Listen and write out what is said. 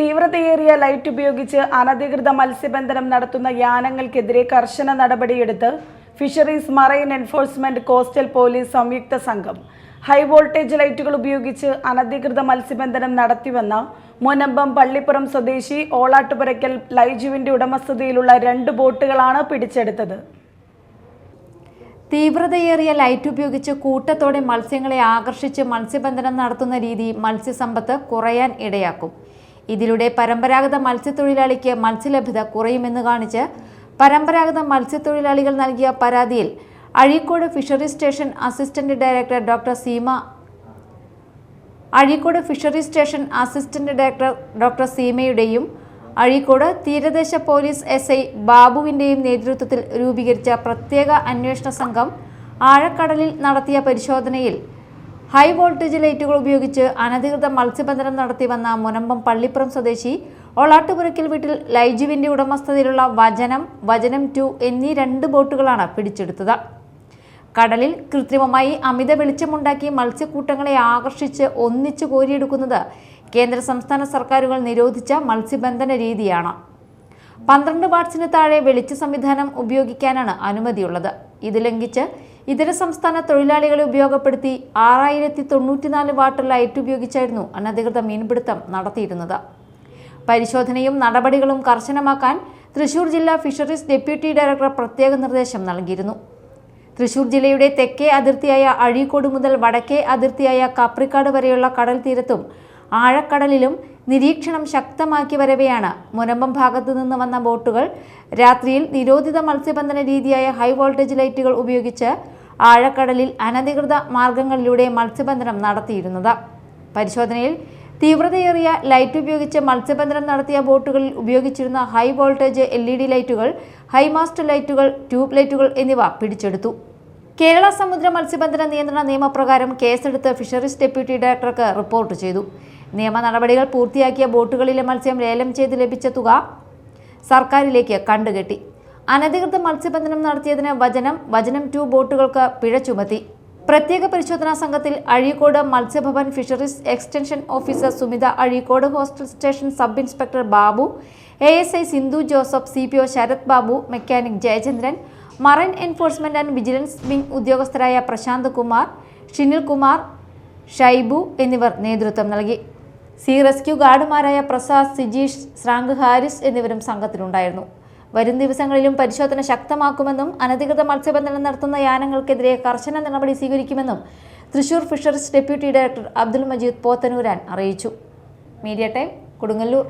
തീവ്രതയേറിയ light ഉപയോഗിച്ച് അനധികൃത മത്സ്യബന്ധനം നടത്തുന്ന യാനങ്ങൾക്കെതിരെ കർശന നടപടിയെടുത്ത് fisheries marine enforcement coastal police സംയുക്ത സംഘം. ഹൈ വോൾട്ടേജ് ലൈറ്റുകൾ ഉപയോഗിച്ച് അനധികൃത മത്സ്യബന്ധനം നടത്തിവന്ന മുനമ്പം പള്ളിപ്പുറം സ്വദേശി ഓളാട്ടുപുരയ്ക്കൽ ലൈജുവിന്റെ ഉടമസ്ഥതയിലുള്ള രണ്ട് ബോട്ടുകളാണ് പിടിച്ചെടുത്തത്. തീവ്രതയേറിയ ലൈറ്റ് ഉപയോഗിച്ച് കൂട്ടത്തോടെ മത്സ്യങ്ങളെ ആകർഷിച്ച് മത്സ്യബന്ധനം നടത്തുന്ന രീതി മത്സ്യസമ്പത്ത് കുറയാൻ ഇടയാക്കും. ഇതിലൂടെ പരമ്പരാഗത മത്സ്യത്തൊഴിലാളിക്ക് മത്സ്യലഭ്യത കുറയുമെന്ന് കാണിച്ച് പരമ്പരാഗത മത്സ്യത്തൊഴിലാളികൾ നൽകിയ പരാതിയിൽ Azhikode fisheries station assistant director doctor Seema Azhikode fisheries station assistant director doctor സീമയുടെയും Azhikode തീരദേശ പോലീസ് എസ് ഐ ബാബുവിന്റെയും നേതൃത്വത്തിൽ രൂപീകരിച്ച പ്രത്യേക അന്വേഷണ സംഘം ആഴക്കടലിൽ നടത്തിയ പരിശോധനയിൽ ഹൈ വോൾട്ടേജ് ലൈറ്റുകൾ ഉപയോഗിച്ച് അനധികൃത മത്സ്യബന്ധനം നടത്തിവന്ന മുനമ്പം പള്ളിപ്പുറം സ്വദേശി ഒളാട്ടുപുരയ്ക്കൽ വീട്ടിൽ ലൈജുവിന്റെ ഉടമസ്ഥതയിലുള്ള വചനം വചനം ടു എന്നീ രണ്ട് ബോട്ടുകളാണ് പിടിച്ചെടുത്തത്. കടലിൽ കൃത്രിമമായി അമിത വെളിച്ചമുണ്ടാക്കി മത്സ്യക്കൂട്ടങ്ങളെ ആകർഷിച്ച് ഒന്നിച്ചു കോരിയെടുക്കുന്നത് കേന്ദ്ര സംസ്ഥാന സർക്കാരുകൾ നിരോധിച്ച മത്സ്യബന്ധന രീതിയാണ്. പന്ത്രണ്ട് വാട്ട്സിന് താഴെ വെളിച്ച സംവിധാനം ഉപയോഗിക്കാനാണ് അനുമതിയുള്ളത്. ഇത് ലംഘിച്ച് ഇതര സംസ്ഥാന തൊഴിലാളികളെ ഉപയോഗപ്പെടുത്തി ആറായിരത്തി തൊണ്ണൂറ്റിനാല് വാട്ട് ലൈറ്റ് ഉപയോഗിച്ചായിരുന്നു അനധികൃത മീൻപിടുത്തം നടത്തിയിരുന്നത്. പരിശോധനയും നടപടികളും കർശനമാക്കാൻ തൃശൂർ ജില്ലാ ഫിഷറീസ് ഡെപ്യൂട്ടി ഡയറക്ടർ പ്രത്യേക നിർദ്ദേശം നൽകിയിരുന്നു. തൃശൂർ ജില്ലയുടെ തെക്കേ അതിർത്തിയായ അഴീക്കോട് മുതൽ വടക്കേ അതിർത്തിയായ കാപ്രിക്കാട് വരെയുള്ള കടൽ തീരത്തും ആഴക്കടലിലും നിരീക്ഷണം ശക്തമാക്കി വരവെയാണ് മുനമ്പം ഭാഗത്തു നിന്ന് വന്ന ബോട്ടുകൾ. രാത്രിയിൽ നിരോധിത മത്സ്യബന്ധന രീതിയായ ഹൈ വോൾട്ടേജ് ലൈറ്റുകൾ ഉപയോഗിച്ച് ആഴക്കടലിൽ അനധികൃത മാർഗങ്ങളിലൂടെ മത്സ്യബന്ധനം നടത്തിയിരുന്നത്. പരിശോധനയിൽ തീവ്രതയേറിയ ലൈറ്റ് ഉപയോഗിച്ച് മത്സ്യബന്ധനം നടത്തിയ ബോട്ടുകളിൽ ഉപയോഗിച്ചിരുന്ന high voltage L E D ലൈറ്റുകൾ ഹൈമാസ്റ്റ് ലൈറ്റുകൾ ട്യൂബ് ലൈറ്റുകൾ എന്നിവ പിടിച്ചെടുത്തു. കേരള സമുദ്ര മത്സ്യബന്ധന നിയന്ത്രണ നിയമപ്രകാരം കേസെടുത്ത് ഫിഷറീസ് ഡെപ്യൂട്ടി ഡയറക്ടർക്ക് റിപ്പോർട്ട് ചെയ്തു. നിയമ നടപടികൾ പൂർത്തിയാക്കിയ ബോട്ടുകളിലെ മത്സ്യം ലേലം ചെയ്ത് ലഭിച്ച തുക സർക്കാരിലേക്ക് കണ്ടുകെട്ടി. അനധികൃത മത്സ്യബന്ധനം നടത്തിയതിന് വചനം വചനം ടു ബോട്ടുകൾക്ക് പിഴ ചുമത്തി. പ്രത്യേക പരിശോധനാ സംഘത്തിൽ Azhikode Matsyabhavan fisheries extension officer Sumitha Azhikode coastal station sub inspector Babu A S I Sindhu Joseph C P O Sarath Babu mechanic Jayachandran marine enforcement and vigilance wing ഉദ്യോഗസ്ഥരായ Prashant Kumar Shinil Kumar Shaibu എന്നിവർ നേതൃത്വം നൽകി. സി റെസ്ക്യൂ ഗാർഡുമാരായ പ്രസാദ് സിജീഷ് ശ്രാങ്ക് ഹാരിസ് എന്നിവരും സംഘത്തിലുണ്ടായിരുന്നു. വരും ദിവസങ്ങളിലും പരിശോധന ശക്തമാക്കുമെന്നും അനധികൃത മത്സ്യബന്ധനം നടത്തുന്ന യാനങ്ങൾക്കെതിരെ കർശന നടപടി സ്വീകരിക്കുമെന്നും Thrissur fisheries deputy director Abdul Majeed Pothanooran അറിയിച്ചു. Media time Kodungallur.